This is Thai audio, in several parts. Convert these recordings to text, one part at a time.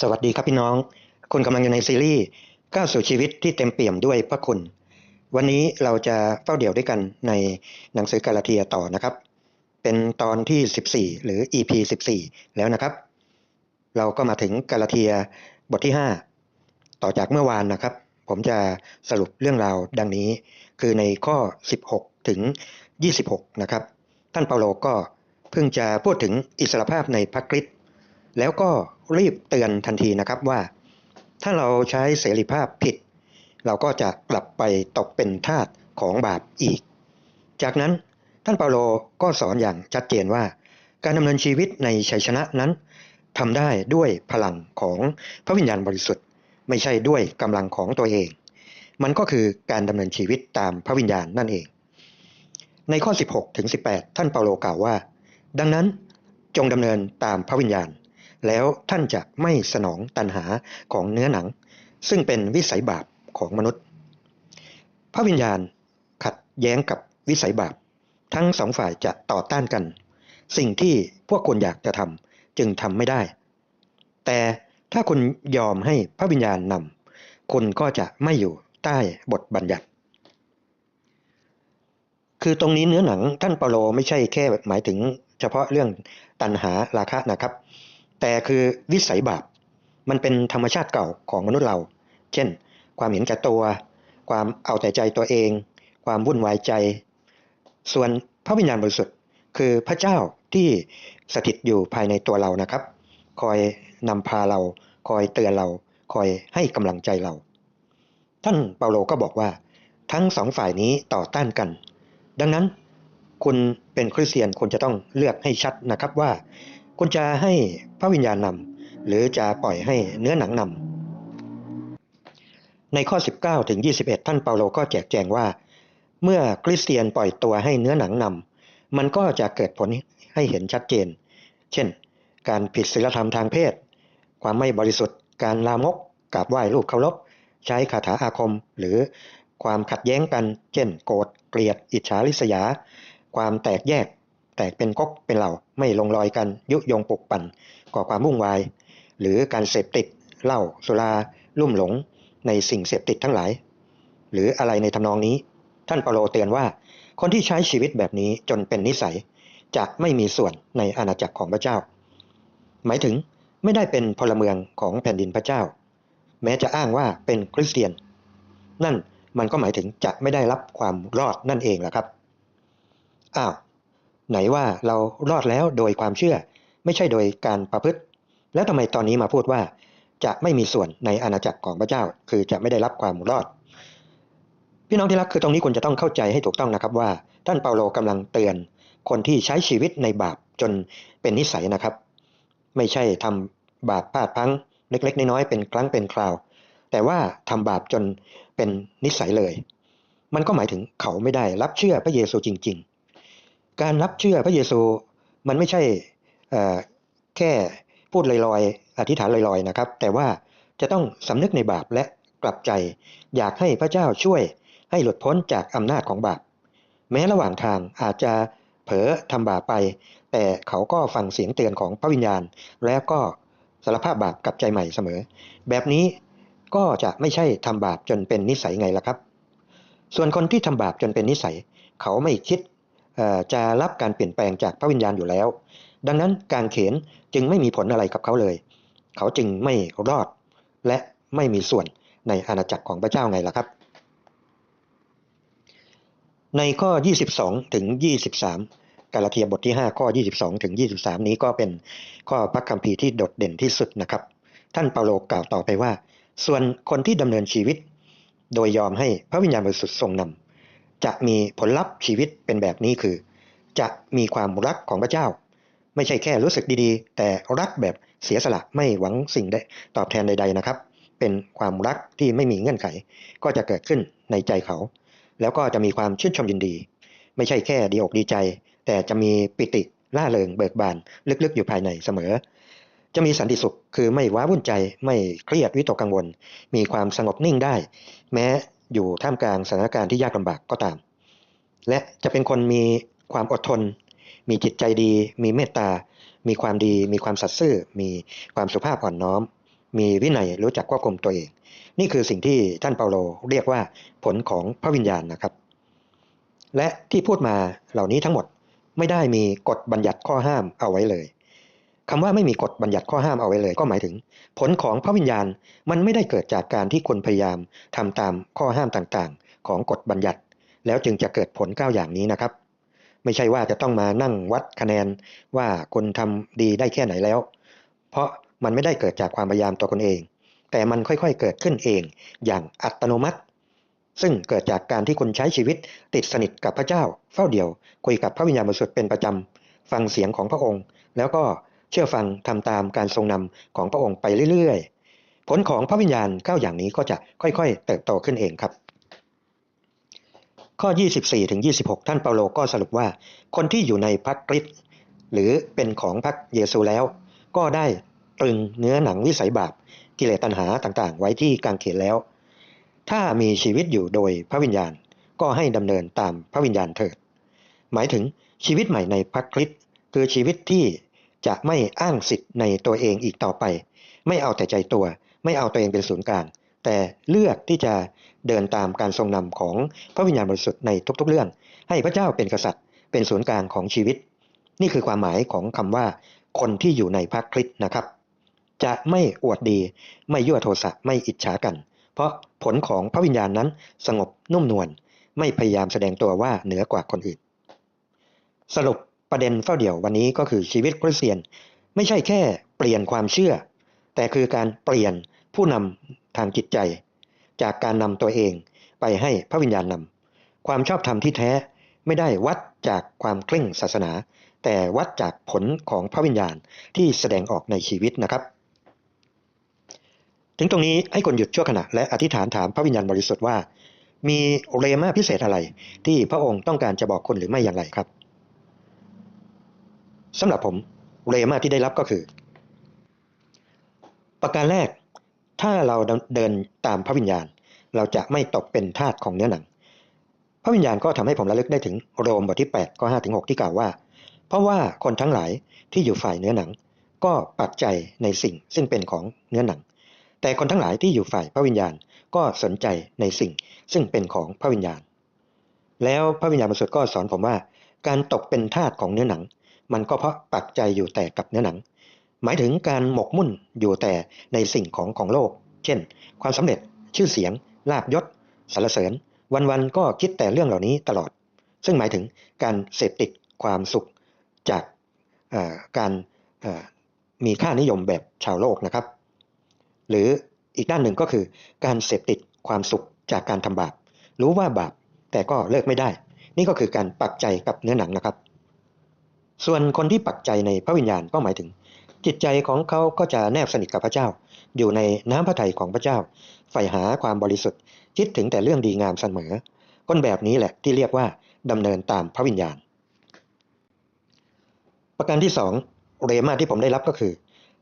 สวัสดีครับพี่น้อง คุณกำลังอยู่ในซีรีส์ก้าวสู่ชีวิตที่เต็มเปี่ยมด้วยพระคุณ วันนี้เราจะเฝ้าเดี่ยวด้วยกันในหนังสือกาลาเทียต่อนะครับ เป็นตอนที่ 14 หรือ EP 14 แล้วนะครับ เราก็มาถึงกาลาเทียบทที่ 5 ต่อจากเมื่อวานนะครับ ผมจะสรุปเรื่องราวดังนี้ คือในข้อ 16 ถึง 26 นะครับ ท่านเปาโลก็เพิ่งจะพูดถึงอิสรภาพในพระคริสต์ แล้วก็รีบเตือนทันทีนะครับว่า ถ้าเราใช้เสรีภาพผิด เราก็จะกลับไปตกเป็นทาสของบาปอีก จากนั้นท่านเปาโลก็สอนอย่างชัดเจนว่า การดำเนินชีวิตในชัยชนะนั้นทำได้ด้วยพลังของพระวิญญาณบริสุทธิ์ ไม่ใช่ด้วยกำลังของตัวเอง มันก็คือการดำเนินชีวิตตามพระวิญญาณนั่นเอง ในข้อ 16ถึง18 ท่านเปาโลกล่าวว่า ดังนั้นจงดำเนินตามพระวิญญาณ แล้วท่านจะไม่สนองตันหาของเนื้อหนัง ซึ่งเป็นวิสัยบาปของมนุษย์ พระวิญญาณขัดแย้งกับวิสัยบาป ทั้งสองฝ่ายจะต่อต้านกัน สิ่งที่พวกคุณอยากจะทำจึงทำไม่ได้ แต่ถ้าคุณยอมให้พระวิญญาณนำคุณก็จะไม่อยู่ใต้บทบัญญัติ คือตรงนี้เนื้อหนังท่านเปาโลไม่ใช่แค่หมายถึงเฉพาะเรื่องตัณหาราคะนะครับ แต่คือวิสัยบาปมันเป็นธรรมชาติเก่าของมนุษย์เรา เช่น ความเห็นแก่ตัว ความเอาแต่ใจตัวเอง ความวุ่นวายใจ ส่วนพระวิญญาณบริสุทธิ์คือพระเจ้าที่สถิตอยู่ภายในตัวเรานะครับ คอยนำพาเรา คอยเตือนเรา คอยให้กำลังใจเรา ท่านเปาโลก็บอกว่า ทั้งสองฝ่ายนี้ต่อต้านกัน ดังนั้น คุณเป็นคริสเตียนคุณจะต้องเลือกให้ชัดนะครับว่า คุณจะให้พระวิญญาณนำหรือจะปล่อยให้เนื้อหนังนำในข้อ 19ถึง21 ท่านเปาโลก็แจกแจงว่า เมื่อคริสเตียนปล่อยตัวให้เนื้อหนังนำมันก็จะเกิดผลให้เห็นชัดเจน เช่น การผิดศีลธรรมทางเพศ ความไม่บริสุทธิ์ การลามกกราบไหว้รูปเคารพใช้คาถาอาคมหรือความขัดแย้งกัน เช่น โกรธเกลียด อิจฉาริษยา ความแตกแยก แตกเป็นก๊กเป็นเหล่าไม่ลงรอยกันยุยงปลุกปั่น ก่อความวุ่นวาย หรือการเสพติดเหล้าสุราลุ่มหลงในสิ่งเสพติดทั้งหลาย หรืออะไรในทำนองนี้ ท่านเปาโลเตือนว่า คนที่ใช้ชีวิตแบบนี้จนเป็นนิสัยจะไม่มีส่วนในอาณาจักรของพระเจ้า หมายถึงไม่ได้เป็นพลเมืองของแผ่นดินพระเจ้า แม้จะอ้างว่าเป็นคริสเตียน นั่นมันก็หมายถึงจะไม่ได้รับความรอดนั่นเองแหละครับ อ้าว ไหนว่าเรารอดแล้วโดยความเชื่อ ไม่ใช่โดยการประพฤติ แล้วทำไมตอนนี้มาพูดว่า จะไม่มีส่วนในอาณาจักรของพระเจ้า คือจะไม่ได้รับความรอด พี่น้องที่รักคือตรงนี้คุณจะต้องเข้าใจให้ถูกต้องนะครับว่า ท่านเปาโลกำลังเตือน คนที่ใช้ชีวิตในบาปจนเป็นนิสัยนะครับ ไม่ใช่ทำบาปพลาดพลั้งเล็กๆน้อยๆเป็นครั้งเป็นคราว แต่ว่าทำบาปจนเป็นนิสัยเลย มันก็หมายถึงเขาไม่ได้รับเชื่อพระเยซูจริง ๆ การรับเชื่อพระเยซูมันไม่ใช่แค่พูดลอยๆ อธิษฐานลอยๆนะครับ แต่ว่าจะต้องสำนึกในบาปและกลับใจ อยากให้พระเจ้าช่วยให้หลุดพ้นจากอำนาจของบาป แม้ระหว่างทางอาจจะเผลอทำบาปไป แต่เขาก็ฟังเสียงเตือนของพระวิญญาณ แล้วก็สารภาพบาปกับใจใหม่เสมอ แบบนี้ก็จะไม่ใช่ทำบาปจนเป็นนิสัยไงล่ะครับ ส่วนคนที่ทำบาปจนเป็นนิสัย เขาไม่คิด จะรับการเปลี่ยนแปลงจากพระวิญญาณอยู่แล้ว ดังนั้นการเขนจึงไม่มีผลอะไรกับเขาเลย เขาจึงไม่รอด และไม่มีส่วนในอาณาจักรของพระเจ้าไงล่ะครับ ในข้อ 22 ถึง 23 กาลาเทียบทที่ 5 ข้อ 22 ถึง 23 นี้ก็เป็นข้อพระคัมภีร์ที่โดดเด่นที่สุดนะครับ ท่านเปาโลกล่าวต่อไปว่า ส่วนคนที่ดำเนินชีวิต โดยยอมให้พระวิญญาณบริสุทธิ์ทรงนำ จะมีผลลัพธ์ชีวิตเป็นแบบนี้คือ จะมีความรักของพระเจ้า ไม่ใช่แค่รู้สึกดีๆ แต่รักแบบเสียสละไม่หวังสิ่งใดตอบแทนใด ๆนะครับ เป็นความรักที่ไม่มีเงื่อนไข ก็จะเกิดขึ้นในใจเขา แล้วก็จะมีความชื่นชมยินดี ไม่ใช่แค่ดีอกดีใจ แต่จะมีปิติล่าเริงเบิกบานลึกๆอยู่ภายในเสมอ จะมีสันติสุขคือไม่ว้าวุ่นใจไม่เครียดวิตกกังวล มีความสงบนิ่งได้ แม้ อยู่ท่ามกลางสถานการณ์ที่ยากลำบากก็ตาม และจะเป็นคนมีความอดทน มีจิตใจดี มีเมตตา มีความดี มีความสัตย์ซื่อ มีความสุภาพอ่อนน้อม มีวินัยรู้จักควบคุมตัวเอง นี่คือสิ่งที่ท่านเปาโลเรียกว่าผลของพระวิญญาณนะครับ และที่พูดมาเหล่านี้ทั้งหมดไม่ได้มีกฎบัญญัติข้อห้ามเอาไว้เลย คำว่าไม่มีกฎบัญญัติข้อห้ามเอาไว้เลย ก็หมายถึง ผลของพระวิญญาณมันไม่ได้เกิดจากการที่คนพยายามทำตามข้อห้ามต่างๆ ของกฎบัญญัติ แล้วจึงจะเกิดผล9อย่างนี้นะครับ ไม่ใช่ว่าจะต้องมานั่งวัดคะแนนว่าคนทำดีได้แค่ไหนแล้ว เพราะมันไม่ได้เกิดจากความพยายามตัวคนเอง แต่มันค่อยๆเกิดขึ้นเองอย่างอัตโนมัติ ซึ่งเกิดจากการที่คุณใช้ชีวิตติดสนิทกับพระเจ้า เฝ้าเดี่ยว คุยกับพระวิญญาณบริสุทธิ์เป็นประจำฟังเสียงของพระองค์ แล้วก็ เชื่อฟังทำตามการทรงนำของพระองค์ไปเรื่อยๆ ผลของพระวิญญาณเก้าอย่างนี้ก็จะค่อยๆ เติบโตขึ้นเองครับ ข้อ 24ถึง26 ท่านเปาโลก็สรุปว่า คนที่อยู่ในพระคริสต์หรือเป็นของพระเยซูแล้ว ก็ได้ตรึงเนื้อหนังวิสัยบาปกิเลสตัณหาต่างๆ ไว้ที่กางเขนแล้ว ถ้ามีชีวิตอยู่โดยพระวิญญาณก็ให้ดำเนินตามพระวิญญาณเถิด หมายถึงชีวิตใหม่ในพระคริสต์คือชีวิตที่ จะไม่อ้างสิทธิ์ในตัวเองอีกต่อไป ไม่เอาแต่ใจตัว ไม่เอาตัวเองเป็นศูนย์กลาง แต่เลือกที่จะเดินตามการทรงนำของพระวิญญาณบริสุทธิ์ในทุกๆเรื่อง ให้พระเจ้าเป็นกษัตริย์ เป็นศูนย์กลางของชีวิต นี่คือความหมายของคำว่า คนที่อยู่ในพระคริสต์นะครับ จะไม่อวดดี ไม่ยั่วโทสะไม่อิจฉากัน เพราะผลของพระวิญญาณนั้นสงบนุ่มนวลไม่พยายามแสดงตัวว่าเหนือกว่าคนอื่น สรุป ประเด็นเฝ้าเดี่ยววันนี้ก็คือชีวิตคริสเตียน ไม่ใช่แค่เปลี่ยนความเชื่อ แต่คือการเปลี่ยนผู้นำทางจิตใจ จากการนำตัวเองไปให้พระวิญญาณนำความชอบธรรมที่แท้ไม่ได้วัดจากความเคร่งศาสนา แต่วัดจากผลของพระวิญญาณที่แสดงออกในชีวิตนะครับ ถึงตรงนี้ให้คนหยุดชั่วขณะและอธิษฐานถามพระวิญญาณบริสุทธิ์ว่า มีเรมาพิเศษอะไรที่พระองค์ต้องการจะบอกคนหรือไม่อย่างไรครับ สำหรับผมเรมาที่ได้รับก็คือ ประการแรก ถ้าเราเดินตามพระวิญญาณ เราจะไม่ตกเป็นทาสของเนื้อหนัง พระวิญญาณก็ทำให้ผมระลึกได้ถึงโรมบทที่8ข้อ5ถึง6ที่กล่าวว่า เพราะว่าคนทั้งหลายที่อยู่ฝ่ายเนื้อหนัง ก็ปักใจในสิ่งซึ่งเป็นของเนื้อหนัง แต่คนทั้งหลายที่อยู่ฝ่ายพระวิญญาณก็สนใจในสิ่งซึ่งเป็นของพระวิญญาณ แล้วพระวิญญาณบริสุทธิ์ก็สอนผมว่า การตกเป็นทาสของเนื้อหนัง มันก็เพราะปักใจอยู่แต่กับเนื้อหนัง หมายถึงการหมกมุ่นอยู่แต่ในสิ่งของของโลก เช่น ความสำเร็จชื่อเสียง ลาบยศสรรเสริญ วันๆก็คิดแต่เรื่องเหล่านี้ตลอด ซึ่งหมายถึงการเสพติดความสุขจากการมีค่านิยมแบบชาวโลกนะครับ หรืออีกด้านหนึ่งก็คือ การเสพติดความสุขจากการทำบาป รู้ว่าบาปแต่ก็เลิกไม่ได้ นี่ก็คือการปักใจกับเนื้อหนังนะครับ ส่วนคนที่ปักใจในพระวิญญาณก็หมายถึง จิตใจของเขาก็จะแนบสนิทกับพระเจ้า อยู่ในน้ำพระทัยของพระเจ้าใฝ่หาความบริสุทธิ์ คิดถึงแต่เรื่องดีงามเสมอคนแบบนี้แหละที่เรียกว่าดำเนินตามพระวิญญาณ ประการที่สองเรมาที่ผมได้รับก็คือ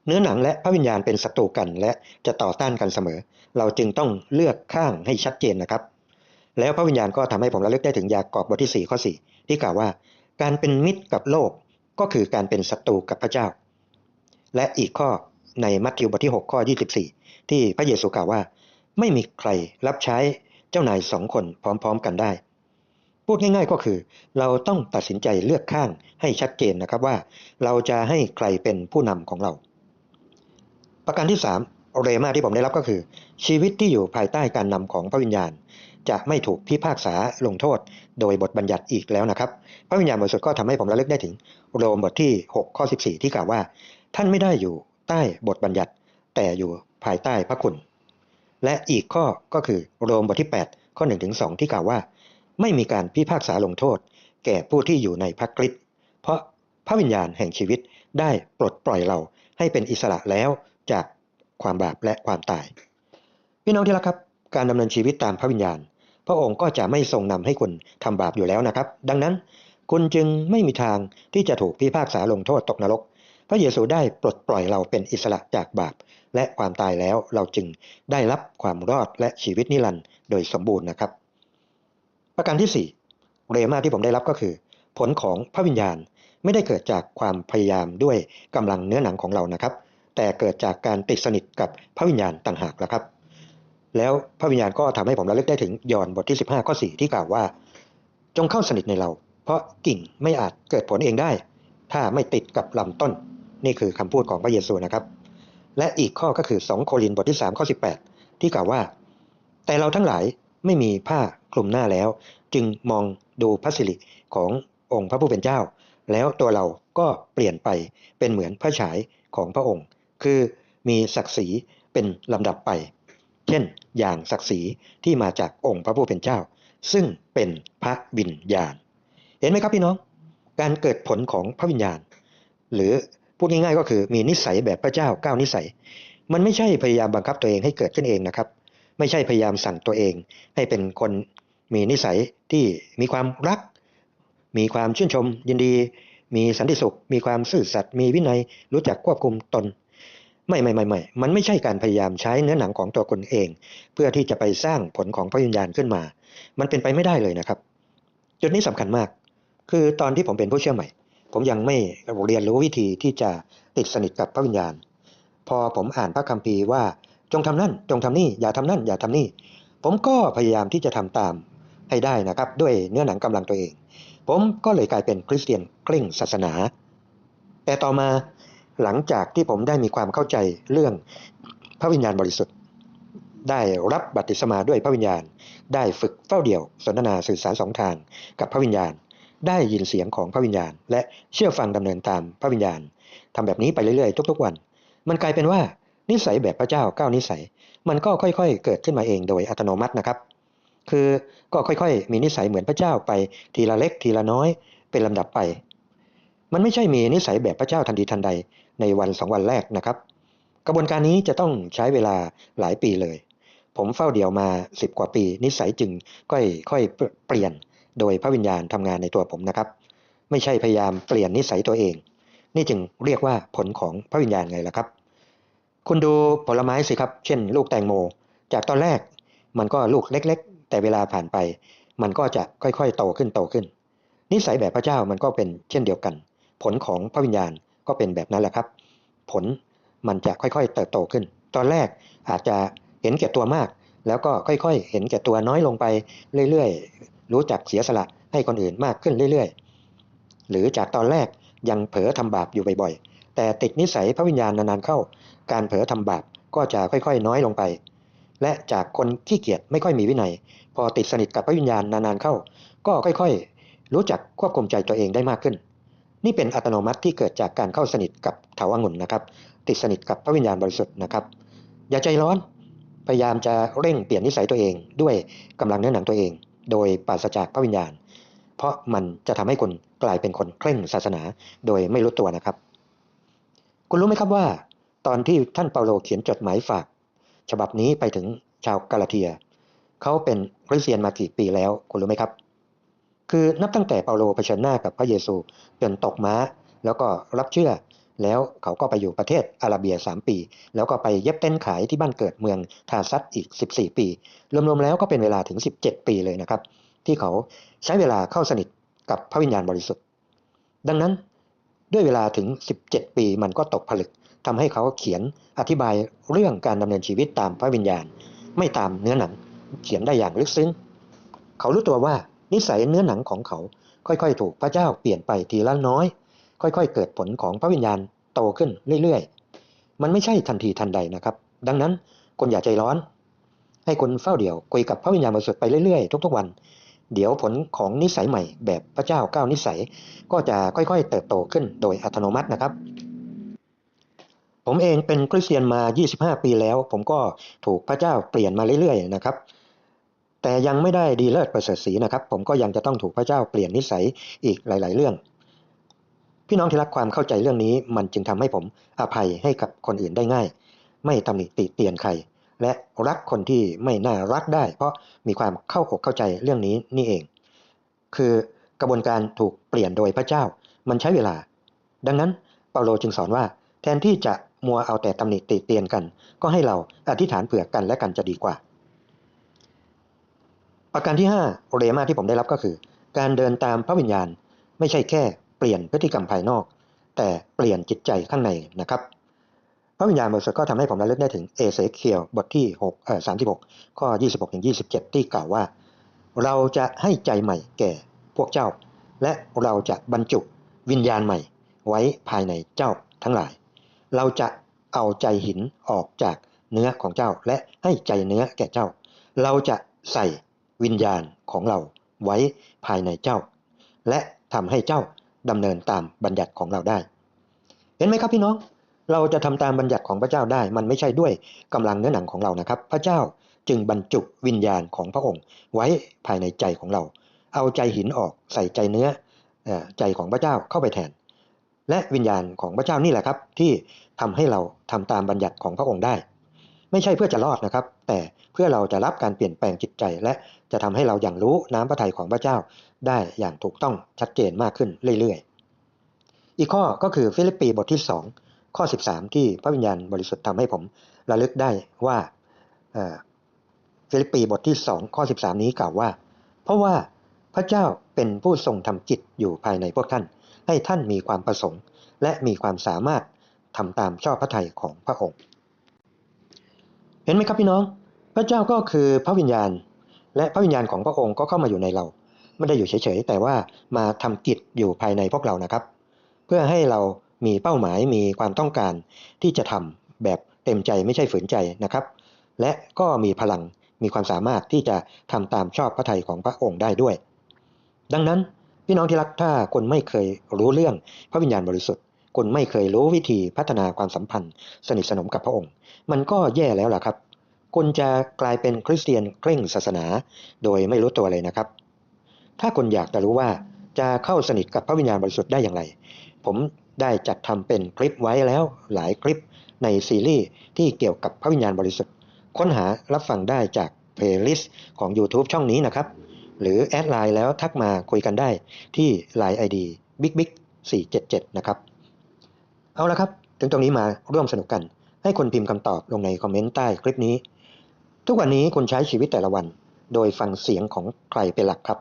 เนื้อหนังและพระวิญญาณเป็นศัตรูกันและจะต่อต้านกันเสมอ เราจึงต้องเลือกข้างให้ชัดเจนนะครับ แล้วพระวิญญาณก็ทำให้ผมระลึกได้ถึงยากอบบทที่4ข้อ4ที่กล่าวว่า การเป็นมิตรกับโลก ก็คือการเป็นศัตรูกับพระเจ้า และอีกข้อในมัทธิวบทที่ 6 ข้อ 24 ที่พระเยซูกล่าวว่า ไม่มีใครรับใช้เจ้านายสองคนพร้อมๆกันได้ พูดง่ายๆก็คือ เราต้องตัดสินใจเลือกข้างให้ชัดเจนนะครับว่า เราจะให้ใครเป็นผู้นำของเรา ประการที่ 3 เรมาที่ผมได้รับก็คือ ชีวิตที่อยู่ภายใต้การนำของพระวิญญาณ จะไม่ถูกพิพากษาลงโทษ โดยบทบัญญัติอีกแล้วนะครับ พระวิญญาณบริสุทธิ์ก็ทำให้ผมระลึกได้ถึงโรมบทที่ 6 ข้อ 14 ที่กล่าวว่า ท่านไม่ได้อยู่ใต้บทบัญญัติ แต่อยู่ภายใต้พระคุณ และอีกข้อก็คือโรมบทที่ 8 ข้อ1ถึง2ที่กล่าวว่า ไม่มีการพิพากษาลงโทษ แก่ผู้ที่อยู่ในพระคริสต์เพราะพระวิญญาณแห่งชีวิตได้ปลดปล่อยเราให้เป็นอิสระแล้วจากความบาปและความตาย พี่น้องที่รักครับ การดำเนินชีวิตตามพระวิญญาณ พระองค์ก็จะไม่ทรงนำให้คุณทำบาปอยู่แล้วนะครับ ดังนั้น คุณจึงไม่มีทางที่จะถูกพิพากษาลงโทษตกนรก พระเยซูได้ปลดปล่อยเราเป็นอิสระจากบาป และความตายแล้วเราจึงได้รับความรอดและชีวิตนิรันดร์โดยสมบูรณ์นะครับ ประการที่ 4 เรมาที่ผมได้รับก็คือ ผลของพระวิญญาณไม่ได้เกิดจากความพยายามด้วยกำลังเนื้อหนังของเรานะครับ แต่เกิดจากการติดสนิทกับพระวิญญาณต่างหากล้วครับ แล้วพระวิญญาณก็ทำให้ผมระลึกได้ถึงยอห์นบทที่ 15ข้อ4ที่กล่าวว่า จงเข้าสนิทในเรา เพราะกิ่งไม่อาจเกิดผลเองได้ ถ้าไม่ติดกับลำต้น นี่คือคำพูดของพระเยซูนะครับ และอีกข้อก็คือ 2 โครินบทที่3ข้อ18 ที่กล่าวว่า แต่เราทั้งหลายไม่มีผ้าคลุมหน้าแล้ว จึงมองดูพระสิริขององค์พระผู้เป็นเจ้า แล้วตัวเราก็เปลี่ยนไปเป็นเหมือนพระฉายของพระองค์ คือมีศักดิ์ศรีเป็นลำดับไป เช่น อย่างศักดิ์ศรีที่มาจากองค์พระผู้เป็นเจ้า ซึ่งเป็นพระวิญญาณ เห็นไหมครับพี่น้อง การเกิดผลของพระวิญญาณ หรือพูดง่ายๆก็คือมีนิสัยแบบพระเจ้าก้าวนิสัย มันไม่ใช่พยายามบังคับตัวเองให้เกิดขึ้นเองนะครับ ไม่ใช่พยายามสั่งตัวเอง ให้เป็นคนมีนิสัยที่มีความรัก มีความชื่นชมยินดี มีสันติสุข มีความซื่อสัตย์มีวินัยรู้จักควบคุมตน ไม่ไม่ไม่ไม่มันไม่ใช่การพยายามใช้เนื้อหนังของตัวคนเอง เพื่อที่จะไปสร้างผลของพระวิญญาณขึ้นมา มันเป็นไปไม่ได้เลยนะครับ จุดนี้สำคัญมาก คือตอนที่ผมเป็นผู้เชื่อใหม่ ผมยังไม่เรียนรู้วิธีที่จะติดสนิทกับพระวิญญาณ พอผมอ่านพระคัมภีร์ว่าจงทำนั่น จงทำนี่ อย่าทำนั่น อย่าทำนี่ ผมก็พยายามที่จะทำตามให้ได้นะครับ ด้วยเนื้อหนังกำลังตัวเอง ผมก็เลยกลายเป็นคริสเตียนเคร่งศาสนา แต่ต่อมา หลังจากที่ผมได้มีความเข้าใจเรื่องพระวิญญาณบริสุทธิ์ ได้รับบัติศมาด้วยพระวิญญาณ ได้ฝึกเฝ้าเดี่ยว สนทนาสื่อสารสองทางกับพระวิญญาณ ได้ยินเสียงของพระวิญญาณ และเชื่อฟังดำเนินตามพระวิญญาณทำแบบนี้ไปเรื่อยๆ ทุกๆวัน มันกลายเป็นว่านิสัยแบบพระเจ้าเก้านิสัย มันก็ค่อยๆ เกิดขึ้นมาเองโดยอัตโนมัตินะครับ คือก็ค่อยๆ มีนิสัยเหมือนพระเจ้าไปทีละเล็กทีละน้อยเป็นลำดับไป มันไม่ใช่มีนิสัยแบบพระเจ้าทันทีทันใด ในวันสองวันแรกนะครับ กระบวนการนี้จะต้องใช้เวลาหลายปีเลย ผมเฝ้าเดี่ยวมาสิบกว่าปี นิสัยจึงค่อยๆเปลี่ยนโดยพระวิญญาณทำงานในตัวผมนะครับ ไม่ใช่พยายามเปลี่ยนนิสัยตัวเอง นี่จึงเรียกว่าผลของพระวิญญาณไงล่ะครับ คุณดูผลไม้สิครับ เช่น ลูกแตงโม จากตอนแรกมันก็ลูกเล็ก ๆ แต่เวลาผ่านไป มันก็จะค่อยๆ โตขึ้นโตขึ้น นิสัยแบบพระเจ้ามันก็เป็นเช่นเดียวกัน ผลของพระวิญญาณ ก็เป็นแบบนั้นแหละครับ ผลมันจะค่อยๆ เติบโตขึ้น ตอนแรกอาจจะเห็นแก่ตัวมาก แล้วก็ค่อยๆ เห็นแก่ตัวน้อยลงไปเรื่อยๆ รู้จักเสียสละให้คนอื่นมากขึ้นเรื่อยๆ หรือจากตอนแรกยังเผลอทำบาปอยู่บ่อยๆ แต่ติดนิสัยพระวิญญาณนานๆเข้า การเผลอทำบาปก็จะค่อยๆ น้อยลงไป และจากคนขี้เกียจไม่ค่อยมีวินัย พอติดสนิทกับพระวิญญาณนานๆเข้า ก็ค่อยๆ รู้จักควบคุมใจตัวเองได้มากขึ้น นี่เป็นอัตโนมัติที่เกิดจากการเข้าสนิทกับเถาวังุ่นนะครับ ติดสนิทกับพระวิญญาณบริสุทธิ์นะครับ อย่าใจร้อนพยายามจะเร่งเปลี่ยนนิสัยตัวเองด้วยกำลังเนื้อหนังตัวเอง โดยปราศจากพระวิญญาณ เพราะมันจะทำให้คุณกลายเป็นคนเคร่งศาสนาโดยไม่รู้ตัวนะครับ คุณรู้ไหมครับว่า ตอนที่ท่านเปาโลเขียนจดหมายฝาก ฉบับนี้ไปถึงชาวกาลาเทีย เขาเป็นคริสเตียนมากี่ปีแล้ว คุณรู้ไหมครับ คือนับตั้งแต่เปาโลเผชิญหน้ากับพระเยซูจนตกม้า แล้วก็รับเชื่อ แล้วเขาก็ไปอยู่ประเทศอาราเบีย 3 ปี แล้วก็ไปเย็บเต้นขายที่บ้านเกิดเมืองทาซัตอีก 14 ปี รวมๆแล้วก็เป็นเวลาถึง 17 ปีเลยนะครับ ที่เขาใช้เวลาเข้าสนิทกับพระวิญญาณบริสุทธิ์ ดังนั้นด้วยเวลาถึง 17 ปีมันก็ตกผลึกทำให้เขาเขียนอธิบายเรื่องการดำเนินชีวิตตามพระวิญญาณ ไม่ตามเนื้อหนัง เขียนได้อย่างลึกซึ้ง เขารู้ตัวว่า นิสัยเนื้อหนังของเขา ค่อยๆ ถูกพระเจ้าเปลี่ยนไปทีละน้อย ค่อยๆ เกิดผลของพระวิญญาณโตขึ้นเรื่อยๆ มันไม่ใช่ทันทีทันใดนะครับ ดังนั้นคนอย่าใจร้อน ให้คนเฝ้าเดี่ยวคุยกับพระวิญญาณบริสุทธิ์ไปเรื่อยๆ ทุกๆวัน เดี๋ยวผลของนิสัยใหม่ แบบพระเจ้าก้าวนิสัย ก็จะค่อยๆ เติบโตขึ้นโดยอัตโนมัตินะครับผมเองเป็นคริสเตียนมา 25 ปีแล้ว ผมก็ถูกพระเจ้าเปลี่ยนมาเรื่อยๆ นะครับ แต่ยังไม่ได้ดีเลิศประเสริฐสีนะครับ ผมก็ยังจะต้องถูกพระเจ้าเปลี่ยนนิสัยอีกหลาย ๆ เรื่อง พี่น้องที่รักความเข้าใจเรื่องนี้ มันจึงทำให้ผมอภัยให้กับคนอื่นได้ง่าย ไม่ตำหนิติเตียนใคร และรักคนที่ไม่น่ารักได้ เพราะมีความเข้าอกเข้าใจเรื่องนี้นี่เอง คือกระบวนการถูกเปลี่ยนโดยพระเจ้า มันใช้เวลา ดังนั้นเปาโลจึงสอนว่า แทนที่จะมัวเอาแต่ตำหนิติเตียนกัน ก็ให้เราอธิษฐานเผื่อกันและกันจะดีกว่า ประการที่5เรมาที่ผมได้รับก็คือ การเดินตามพระวิญญาณ ไม่ใช่แค่เปลี่ยนพฤติกรรมภายนอก แต่เปลี่ยนจิตใจข้างในนะครับ พระวิญญาณบริสุทธิ์ก็ทำให้ผมระลึกได้ถึงเอเสเคียลบทที่6เอ่อ36 ข้อ 26ถึง27 ที่กล่าวว่า เราจะให้ใจใหม่แก่พวกเจ้า และเราจะบรรจุวิญญาณใหม่ ไว้ภายในเจ้าทั้งหลาย เราจะเอาใจหินออกจากเนื้อของเจ้า และให้ใจเนื้อแก่เจ้า เราจะใส่ วิญญาณของเราไว้ภายในเจ้า และทำให้เจ้าดำเนินตามบัญญัติของเราได้ เห็นไหมครับพี่น้อง เราจะทำตามบัญญัติของพระเจ้าได้ มันไม่ใช่ด้วยกำลังเนื้อหนังของเรานะครับ พระเจ้าจึงบรรจุวิญญาณของพระองค์ ไว้ภายในใจของเรา เอาใจหินออกใส่ใจเนื้อใจของพระเจ้าเข้าไปแทน และวิญญาณของพระเจ้านี่แหละครับที่ทำให้เราทำตามบัญญัติของพระองค์ได้ ไม่ใช่เพื่อจะรอดนะครับ แต่เพื่อเราจะรับการเปลี่ยนแปลงจิตใจ และจะทำให้เราอย่างรู้น้ำพระทัยของพระเจ้า ได้อย่างถูกต้องชัดเจนมากขึ้นเรื่อยๆ อีกข้อก็คือฟิลิปปีบทที่ 2 ข้อ 13 ที่พระวิญญาณบริสุทธิ์ทำให้ผมระลึกได้ว่าฟิลิปปีบทที่ 2 ข้อ 13 นี้กล่าวว่า เพราะว่าพระเจ้าเป็นผู้ทรงทำจิตอยู่ภายในพวกท่าน ให้ท่านมีความประสงค์ และมีความสามารถทำตามชอบพระทัยของพระองค์ เห็นไหมครับพี่น้อง พระเจ้าก็คือพระวิญญาณ และพระวิญญาณของพระองค์ก็เข้ามาอยู่ในเรา ไม่ได้อยู่เฉยๆ แต่ว่ามาทำกิจอยู่ภายในพวกเรานะครับ เพื่อให้เรามีเป้าหมายมีความต้องการที่จะทำแบบเต็มใจไม่ใช่ฝืนใจนะครับ และก็มีพลังมีความสามารถที่จะทำตามชอบพระทัยของพระองค์ได้ด้วย ดังนั้นพี่น้องที่รักถ้าคนไม่เคยรู้เรื่องพระวิญญาณบริสุทธิ์คนไม่เคยรู้วิธีพัฒนาความสัมพันธ์ สนิทสนมกับพระองค์ มันก็แย่แล้วล่ะครับคุณจะกลายเป็นคริสเตียนเคร่งศาสนา โดยไม่รู้ตัวเลยนะครับ ถ้าคุณอยากจะรู้ว่าจะเข้าสนิทกับพระวิญญาณบริสุทธิ์ได้อย่างไร ผมได้จัดทำเป็นคลิปไว้แล้วหลายคลิปในซีรีส์ที่เกี่ยวกับพระวิญญาณบริสุทธิ์ ค้นหารับฟังได้จากเพลย์ลิสต์ของ YouTube ช่องนี้นะครับ หรือแอดไลน์แล้วทักมาคุยกันได้ที่ Line ID Big Big 477 นะครับ เอาละครับ ถึงตรงนี้มาร่วมสนุกกัน ให้คนพิมพ์คำตอบลงในคอมเมนต์ใต้คลิปนี้ ทุกวันนี้คุณใช้ชีวิตแต่ละวัน โดยฟังเสียงของใครเป็นหลักครับ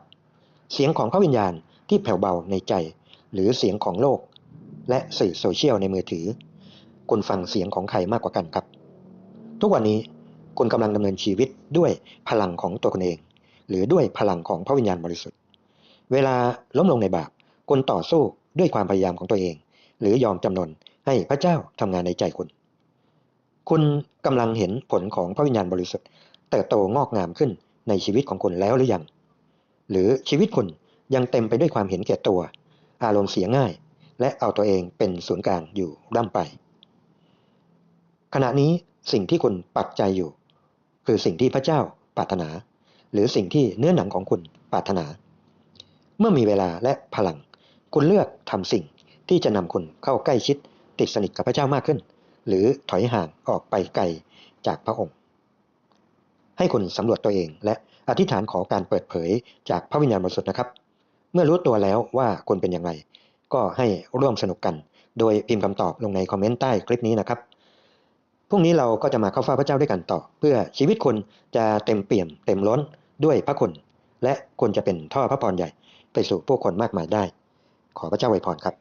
เสียงของพระวิญญาณที่แผ่วเบาในใจ หรือเสียงของโลก และสื่อโซเชียลในมือถือ คุณฟังเสียงของใครมากกว่ากันครับ ทุกวันนี้คุณกำลังดำเนินชีวิตด้วยพลังของตัวคุณเอง หรือด้วยพลังของพระวิญญาณบริสุทธิ์ เวลาล้มลงในบาปคุณต่อสู้ด้วยความพยายามของตัวเอง หรือยอมจำนนให้พระเจ้าทำงานในใจคุณ คุณกำลังเห็นผลของพระวิญญาณบริสุทธิ์เติบโตงอกงามขึ้นในชีวิตของคุณแล้วหรือยัง หรือชีวิตคุณยังเต็มไปด้วยความเห็นแก่ตัว อารมณ์เสียง่าย และเอาตัวเองเป็นศูนย์กลางอยู่ร่ำไป ขณะนี้สิ่งที่คุณปักใจอยู่ คือสิ่งที่พระเจ้าปรารถนา หรือสิ่งที่เนื้อหนังของคุณปรารถนา เมื่อมีเวลาและพลัง คุณเลือกทำสิ่งที่จะนำคุณเข้าใกล้ชิดติดสนิทกับพระเจ้ามากขึ้น หรือถอยห่างออกไปไกลจากพระองค์ ให้คุณสำรวจตัวเองและอธิษฐานขอการเปิดเผยจากพระวิญญาณบริสุทธิ์นะครับ เมื่อรู้ตัวแล้วว่าคุณเป็นอย่างไร ก็ให้ร่วมสนุกกัน โดยพิมพ์คำตอบลงในคอมเมนต์ใต้คลิปนี้นะครับพรุ่งนี้เราก็จะมาเข้าเฝ้าพระเจ้าด้วยกันต่อ เพื่อชีวิตคุณจะเต็มเปี่ยมเต็มล้นด้วยพระคุณ และคุณจะเป็นท่อพระพรใหญ่ ไปสู่ผู้คนมากมายได้ ขอพระเจ้าอวยพรครับ